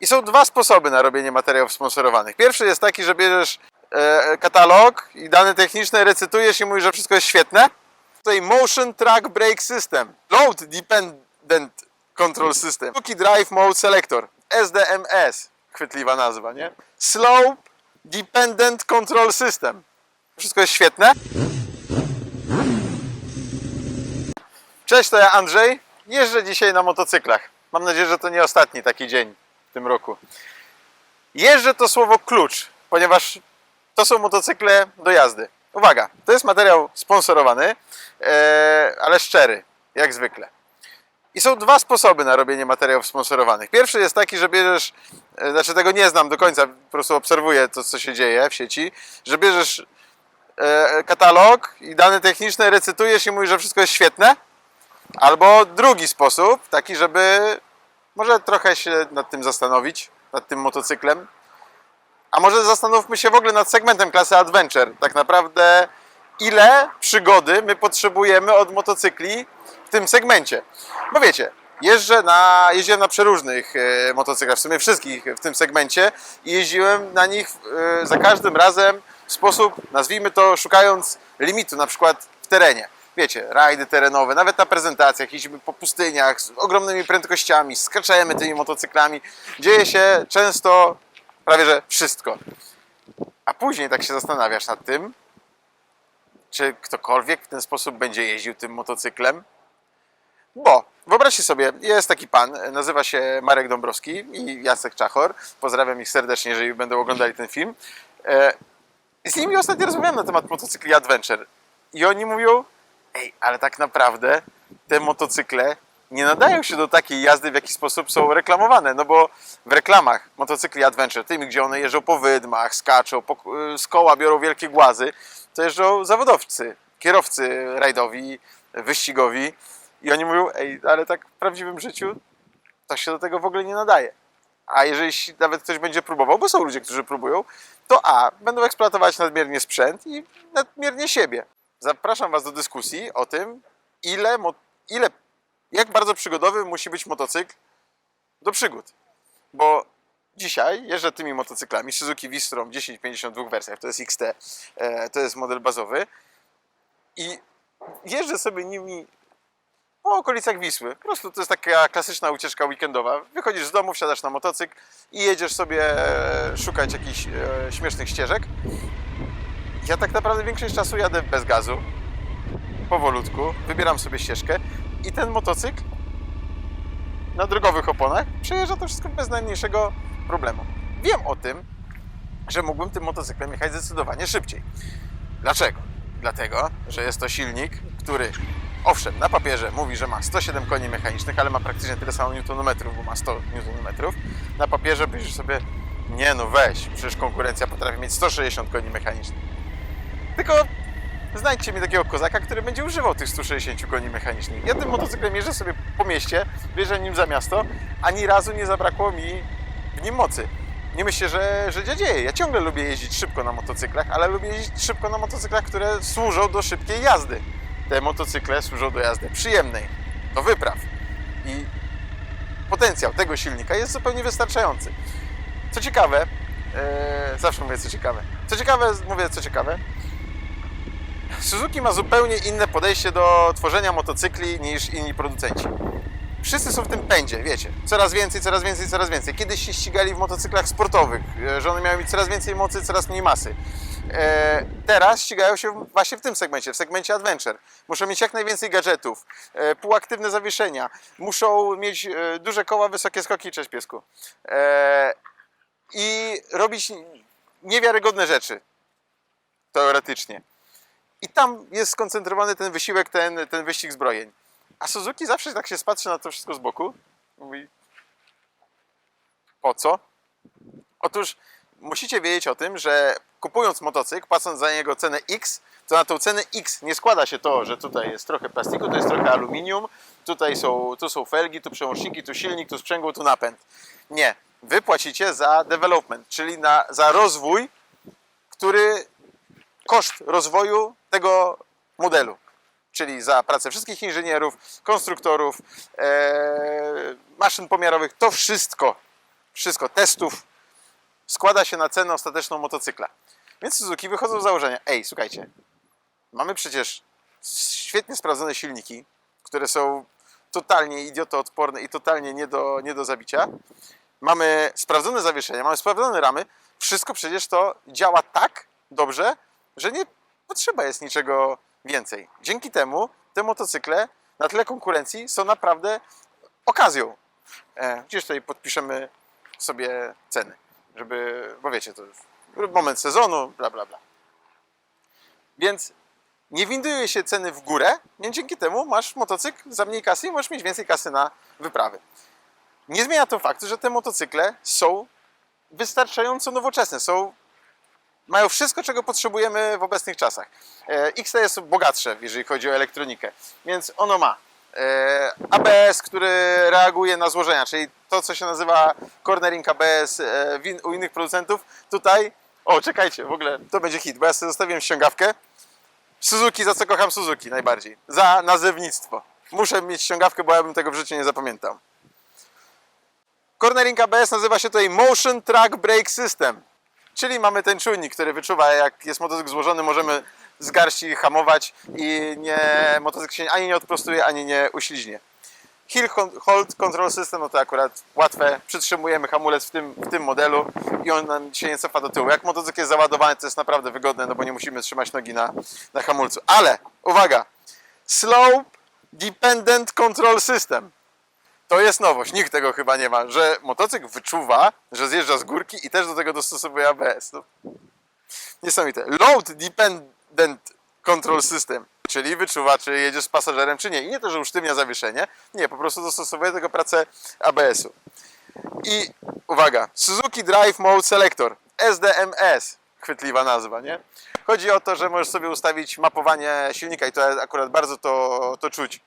I są dwa sposoby na robienie materiałów sponsorowanych. Pierwszy jest taki, że bierzesz e, katalog i dane techniczne recytujesz i mówisz, że wszystko jest świetne. Tutaj Motion Track Brake System, Load Dependent Control System, Cookie Drive Mode Selector, SDMS, chwytliwa nazwa, nie? Slope Dependent Control System. Wszystko jest świetne. Cześć, to ja Andrzej. Jeżdżę dzisiaj na motocyklach. Mam nadzieję, że to nie ostatni taki dzień tym roku. Jeżdżę to słowo klucz, ponieważ to są motocykle do jazdy. Uwaga, to jest materiał sponsorowany, e, ale szczery, jak zwykle. I są dwa sposoby na robienie materiałów sponsorowanych. Pierwszy jest taki, że bierzesz, e, znaczy tego nie znam do końca, po prostu obserwuję to, co się dzieje w sieci, że bierzesz e, katalog i dane techniczne recytujesz i mówisz, że wszystko jest świetne. Albo drugi sposób, taki, żeby może trochę się nad tym zastanowić, nad tym motocyklem. A może zastanówmy się w ogóle nad segmentem klasy Adventure. Tak naprawdę, ile przygody my potrzebujemy od motocykli w tym segmencie. Bo wiecie, jeżdżę na, jeździłem na przeróżnych e, motocyklach, w sumie wszystkich w tym segmencie i jeździłem na nich e, za każdym razem w sposób, nazwijmy to, szukając limitu, na przykład w terenie. Wiecie, rajdy terenowe, nawet na prezentacjach, jeździmy po pustyniach z ogromnymi prędkościami, skaczemy tymi motocyklami. Dzieje się często prawie że wszystko. A później tak się zastanawiasz nad tym, czy ktokolwiek w ten sposób będzie jeździł tym motocyklem. Bo wyobraźcie sobie, jest taki pan, nazywa się Marek Dąbrowski i Jacek Czachor. Pozdrawiam ich serdecznie, jeżeli będą oglądali ten film. E, Z nimi ostatnio rozmawiałem na temat motocykli Adventure. I oni mówią, ej, ale tak naprawdę te motocykle nie nadają się do takiej jazdy, w jaki sposób są reklamowane. No bo w reklamach motocykli Adventure, tymi, gdzie one jeżdżą po wydmach, skaczą, po, z koła biorą wielkie głazy, to jeżdżą zawodowcy, kierowcy rajdowi, wyścigowi. I oni mówią, ej, ale tak w prawdziwym życiu to się do tego w ogóle nie nadaje. A jeżeli nawet ktoś będzie próbował, bo są ludzie, którzy próbują, to A, będą eksploatować nadmiernie sprzęt i nadmiernie siebie. Zapraszam Was do dyskusji o tym, ile, ile jak bardzo przygodowy musi być motocykl do przygód. Bo dzisiaj jeżdżę tymi motocyklami Suzuki V-Strom 1050 w dwóch wersjach, to jest XT, e, to jest model bazowy i jeżdżę sobie nimi po okolicach Wisły. Po prostu to jest taka klasyczna ucieczka weekendowa. Wychodzisz z domu, wsiadasz na motocykl i jedziesz sobie e, szukać jakichś e, śmiesznych ścieżek. Ja tak naprawdę większość czasu jadę bez gazu, powolutku, wybieram sobie ścieżkę i ten motocykl na drogowych oponach przejeżdża to wszystko bez najmniejszego problemu. Wiem o tym, że mógłbym tym motocyklem jechać zdecydowanie szybciej. Dlaczego? Dlatego, że jest to silnik, który owszem, na papierze mówi, że ma 107 koni mechanicznych, ale ma praktycznie tyle samo newtonometrów, bo ma 100 newtonometrów. Na papierze myślisz sobie, nie no weź, przecież konkurencja potrafi mieć 160 koni mechanicznych. Tylko znajdźcie mi takiego kozaka, który będzie używał tych 160 koni mechanicznych. Ja tym motocyklem jeżdżę sobie po mieście, wjeżdżam nim za miasto, ani razu nie zabrakło mi w nim mocy. Nie myślę, że, że dzieje. Ja ciągle lubię jeździć szybko na motocyklach, ale lubię jeździć szybko na motocyklach, które służą do szybkiej jazdy. Te motocykle służą do jazdy przyjemnej, do wypraw. I potencjał tego silnika jest zupełnie wystarczający. Co ciekawe, e, zawsze mówię co ciekawe. Co ciekawe, mówię co ciekawe, Suzuki ma zupełnie inne podejście do tworzenia motocykli niż inni producenci. Wszyscy są w tym pędzie, wiecie. Coraz więcej, coraz więcej, coraz więcej. Kiedyś się ścigali w motocyklach sportowych, że one miały mieć coraz więcej mocy, coraz mniej masy. E, teraz ścigają się właśnie w tym segmencie, w segmencie adventure. Muszą mieć jak najwięcej gadżetów, e, półaktywne zawieszenia, muszą mieć e, duże koła, wysokie skoki, cześć piesku. I robić niewiarygodne rzeczy, teoretycznie. I tam jest skoncentrowany ten wysiłek, ten, ten wyścig zbrojeń. A Suzuki zawsze tak się spatrzy na to wszystko z boku. Mówi, po co? Otóż musicie wiedzieć o tym, że kupując motocykl, płacąc za niego cenę X, to na tą cenę X nie składa się to, że tutaj jest trochę plastiku, to jest trochę aluminium, tutaj są, tu są felgi, tu przełączniki, tu silnik, tu sprzęgło, tu napęd. Nie. Wy płacicie za development, czyli na, za rozwój, który koszt rozwoju tego modelu. Czyli za pracę wszystkich inżynierów, konstruktorów, e, maszyn pomiarowych, to wszystko wszystko, testów, składa się na cenę ostateczną motocykla. Więc Suzuki wychodzą z założenia, ej, słuchajcie, mamy przecież świetnie sprawdzone silniki, które są totalnie idiotoodporne i totalnie nie do, nie do zabicia. Mamy sprawdzone zawieszenia, mamy sprawdzone ramy. Wszystko przecież to działa tak dobrze, że nie potrzeba jest niczego więcej. Dzięki temu te motocykle na tle konkurencji są naprawdę okazją. E, Gdzieś tutaj podpiszemy sobie ceny, żeby, bo wiecie, to moment sezonu, bla, bla, bla. Więc nie winduje się ceny w górę, więc dzięki temu masz motocykl za mniej kasy i możesz mieć więcej kasy na wyprawy. Nie zmienia to faktu, że te motocykle są wystarczająco nowoczesne, są, mają wszystko, czego potrzebujemy w obecnych czasach. E, XT jest bogatsze, jeżeli chodzi o elektronikę, więc ono ma e, ABS, który reaguje na złożenia, czyli to, co się nazywa cornering ABS e, u innych producentów. Tutaj, o czekajcie, w ogóle to będzie hit, bo ja sobie zostawiłem ściągawkę. Suzuki, za co kocham Suzuki najbardziej? Za nazewnictwo. Muszę mieć ściągawkę, bo ja bym tego w życiu nie zapamiętał. Cornering ABS nazywa się tutaj Motion Track Brake System. Czyli mamy ten czujnik, który wyczuwa, jak jest motocykl złożony, możemy z garści hamować i nie, motocykl się ani nie odprostuje, ani nie uśliźnie. Hill Hold Control System, no to akurat łatwe, przytrzymujemy hamulec w tym, w tym modelu i on nam się nie cofa do tyłu. Jak motocykl jest załadowany, to jest naprawdę wygodne, no bo nie musimy trzymać nogi na, na hamulcu. Ale, uwaga, Slope Dependent Control System. To jest nowość, nikt tego chyba nie ma, że motocykl wyczuwa, że zjeżdża z górki i też do tego dostosowuje ABS. No. Niesamowite. Load Dependent Control System, czyli wyczuwa, czy jedziesz z pasażerem, czy nie. I nie to, że usztywnia zawieszenie, nie, po prostu dostosowuje tego pracę ABS-u. I uwaga, Suzuki Drive Mode Selector, SDMS, chwytliwa nazwa, nie? Chodzi o to, że możesz sobie ustawić mapowanie silnika i to akurat bardzo to, to czuć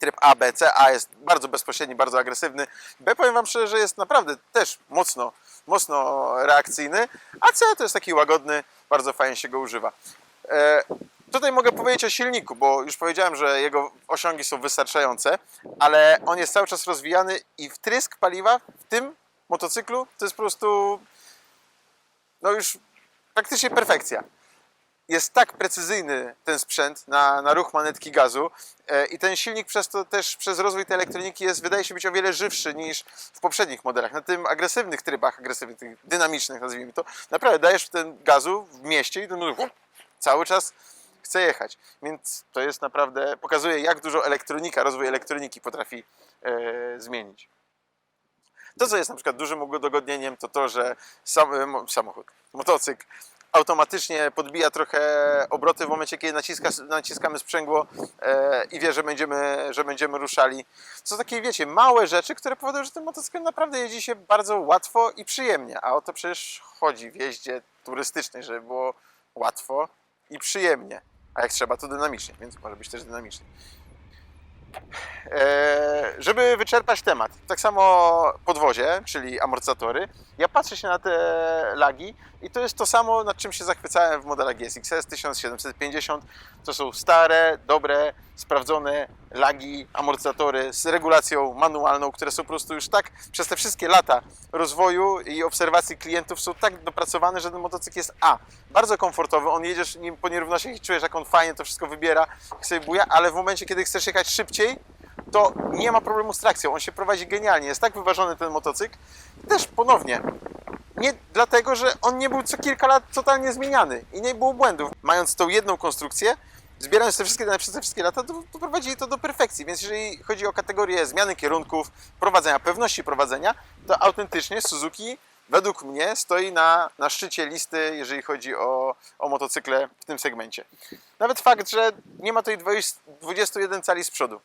tryb A, B, C. A jest bardzo bezpośredni, bardzo agresywny. B powiem Wam szczerze, że jest naprawdę też mocno, mocno reakcyjny, a C to jest taki łagodny, bardzo fajnie się go używa. E, tutaj mogę powiedzieć o silniku, bo już powiedziałem, że jego osiągi są wystarczające, ale on jest cały czas rozwijany i wtrysk paliwa w tym motocyklu to jest po prostu no już praktycznie perfekcja jest tak precyzyjny ten sprzęt na, na ruch manetki gazu e, i ten silnik przez to też, przez rozwój tej elektroniki jest, wydaje się być o wiele żywszy niż w poprzednich modelach. Na tym agresywnych trybach, agresywnych, tych dynamicznych nazwijmy to, naprawdę dajesz ten gazu w mieście i ten motor cały czas chce jechać. Więc to jest naprawdę, pokazuje jak dużo elektronika, rozwój elektroniki potrafi e, zmienić. To, co jest na przykład dużym udogodnieniem, to to, że sam, mo- samochód, motocykl automatycznie podbija trochę obroty w momencie, kiedy naciska, naciskamy sprzęgło e, i wie, że będziemy, że będziemy ruszali. Są takie, wiecie, małe rzeczy, które powodują, że tym motocyklem naprawdę jeździ się bardzo łatwo i przyjemnie. A o to przecież chodzi w jeździe turystycznej, żeby było łatwo i przyjemnie. A jak trzeba, to dynamicznie, więc może być też dynamicznie. E, żeby wyczerpać temat, tak samo podwozie, czyli amortyzatory, ja patrzę się na te lagi i to jest to samo, nad czym się zachwycałem w modelach GSX-S 1750. To są stare, dobre, sprawdzone lagi, amortyzatory z regulacją manualną, które są po prostu już tak przez te wszystkie lata rozwoju i obserwacji klientów są tak dopracowane, że ten motocykl jest A, bardzo komfortowy, on jedziesz nim po nierównościach i czujesz jak on fajnie to wszystko wybiera, jak buja, ale w momencie, kiedy chcesz jechać szybciej, to nie ma problemu z trakcją, on się prowadzi genialnie, jest tak wyważony ten motocykl. Też ponownie, nie dlatego, że on nie był co kilka lat totalnie zmieniany i nie było błędów. Mając tą jedną konstrukcję, zbierając te wszystkie dane przez te wszystkie lata, doprowadzili to do perfekcji. Więc jeżeli chodzi o kategorię zmiany kierunków, prowadzenia, pewności prowadzenia, to autentycznie Suzuki według mnie stoi na, na szczycie listy, jeżeli chodzi o, o motocykle w tym segmencie. Nawet fakt, że nie ma tej 20 21 cali z przodu.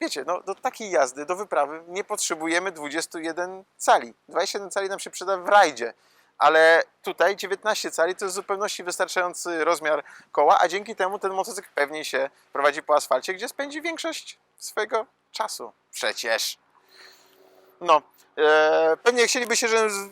Wiecie, no do takiej jazdy, do wyprawy nie potrzebujemy 21 cali. 21 cali nam się przyda w rajdzie, ale tutaj 19 cali to jest w zupełności wystarczający rozmiar koła, a dzięki temu ten motocykl pewniej się prowadzi po asfalcie, gdzie spędzi większość swojego czasu. Przecież. No, e, pewnie chcielibyście, żebym, z-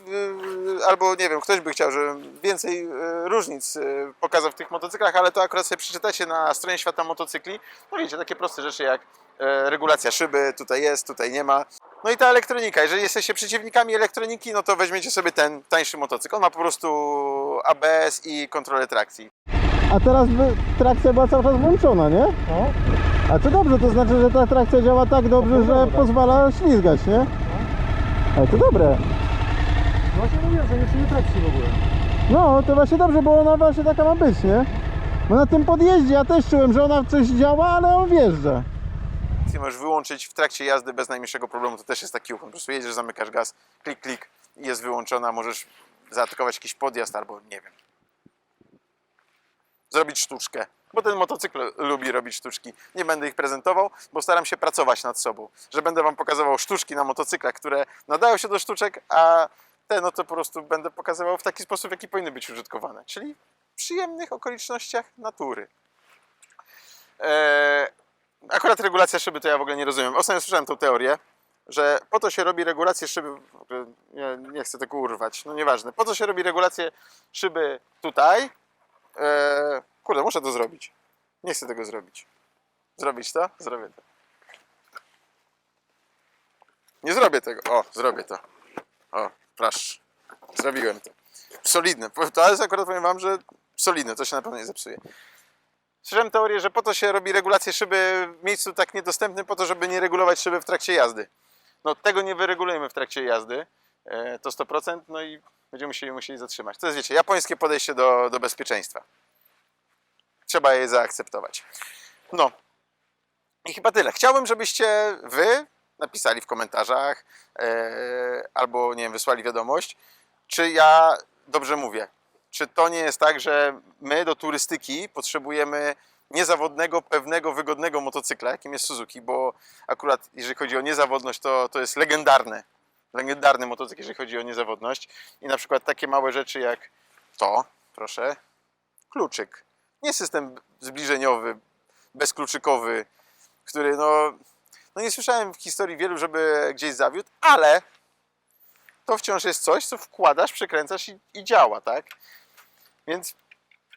e, albo nie wiem, ktoś by chciał, żebym więcej e, różnic e, pokazał w tych motocyklach, ale to akurat sobie przeczytacie na stronie Świata Motocykli. No wiecie, takie proste rzeczy jak e, regulacja szyby, tutaj jest, tutaj nie ma. No i ta elektronika. Jeżeli jesteście przeciwnikami elektroniki, no to weźmiecie sobie ten tańszy motocykl. On ma po prostu ABS i kontrolę trakcji. A teraz by, trakcja była cały czas włączona, nie? No, A to dobrze, to znaczy, że ta trakcja działa tak dobrze, że tak. pozwala ślizgać, nie? Ale to dobre. właśnie mówiłem, że nie czuję trakcji w ogóle. No, to właśnie dobrze, bo ona właśnie taka ma być, nie? Bo na tym podjeździe ja też czułem, że ona coś działa, ale on wjeżdża. Ty możesz wyłączyć w trakcie jazdy bez najmniejszego problemu. To też jest taki ukłon. Po prostu jedziesz, zamykasz gaz, klik, klik i jest wyłączona. Możesz zaatakować jakiś podjazd albo nie wiem. Zrobić sztuczkę. Bo ten motocykl lubi robić sztuczki. Nie będę ich prezentował, bo staram się pracować nad sobą. Że będę Wam pokazywał sztuczki na motocyklach, które nadają się do sztuczek, a te no to po prostu będę pokazywał w taki sposób, w jaki powinny być użytkowane. Czyli w przyjemnych okolicznościach natury. Eee, akurat regulacja szyby to ja w ogóle nie rozumiem. Ostatnio słyszałem tą teorię, że po to się robi regulację szyby. Nie, nie chcę tego urwać, no nieważne. Po co się robi regulację szyby tutaj? Eee, kurde, muszę to zrobić. Nie chcę tego zrobić. Zrobić to? Zrobię to. Nie zrobię tego. O, zrobię to. O, proszę. Zrobiłem to. Solidne. To jest akurat powiem wam, że solidne, to się na pewno nie zepsuje. Słyszałem teorię, że po to się robi regulację szyby w miejscu tak niedostępnym, po to, żeby nie regulować szyby w trakcie jazdy. No tego nie wyregulujemy w trakcie jazdy, e, to 100%, no i będziemy musieli, musieli zatrzymać. To jest, wiecie, japońskie podejście do, do bezpieczeństwa. Trzeba je zaakceptować. No. I chyba tyle. Chciałbym, żebyście wy napisali w komentarzach e, albo, nie wiem, wysłali wiadomość, czy ja dobrze mówię. Czy to nie jest tak, że my do turystyki potrzebujemy niezawodnego, pewnego, wygodnego motocykla, jakim jest Suzuki, bo akurat jeżeli chodzi o niezawodność, to, to jest legendarny, legendarny motocykl, jeżeli chodzi o niezawodność. I na przykład takie małe rzeczy jak to, proszę, kluczyk. Nie system zbliżeniowy, bezkluczykowy, który no, no nie słyszałem w historii wielu, żeby gdzieś zawiódł, ale to wciąż jest coś, co wkładasz, przekręcasz i, i działa, tak? Więc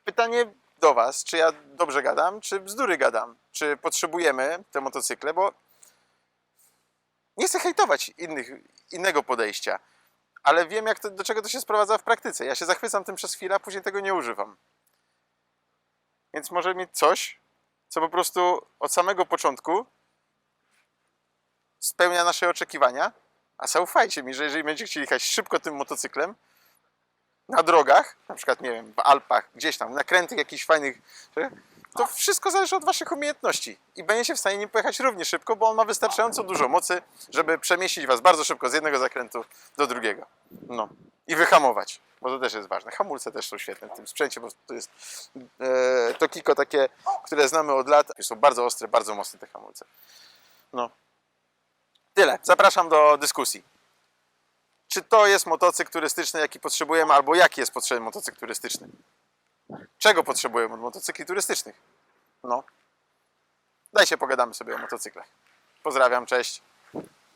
pytanie do Was, czy ja dobrze gadam, czy bzdury gadam? Czy potrzebujemy te motocykle, bo nie chcę hejtować innych, innego podejścia, ale wiem, jak to, do czego to się sprowadza w praktyce. Ja się zachwycam tym przez chwilę, a później tego nie używam. Więc może mieć coś, co po prostu od samego początku spełnia nasze oczekiwania, a zaufajcie mi, że jeżeli będziecie chcieli jechać szybko tym motocyklem, na drogach, na przykład, nie wiem, w Alpach, gdzieś tam, na krętych jakichś fajnych, to wszystko zależy od Waszych umiejętności i będziecie w stanie nim pojechać równie szybko, bo on ma wystarczająco dużo mocy, żeby przemieścić Was bardzo szybko z jednego zakrętu do drugiego. No. I wyhamować, bo to też jest ważne. Hamulce też są świetne w tym sprzęcie, bo to jest e, to Kiko takie, które znamy od lat. Są bardzo ostre, bardzo mocne te hamulce. No. Tyle. Zapraszam do dyskusji czy to jest motocykl turystyczny, jaki potrzebujemy, albo jaki jest potrzebny motocykl turystyczny. Czego potrzebujemy od motocykli turystycznych? No. Dajcie pogadamy sobie o motocyklach. Pozdrawiam, cześć.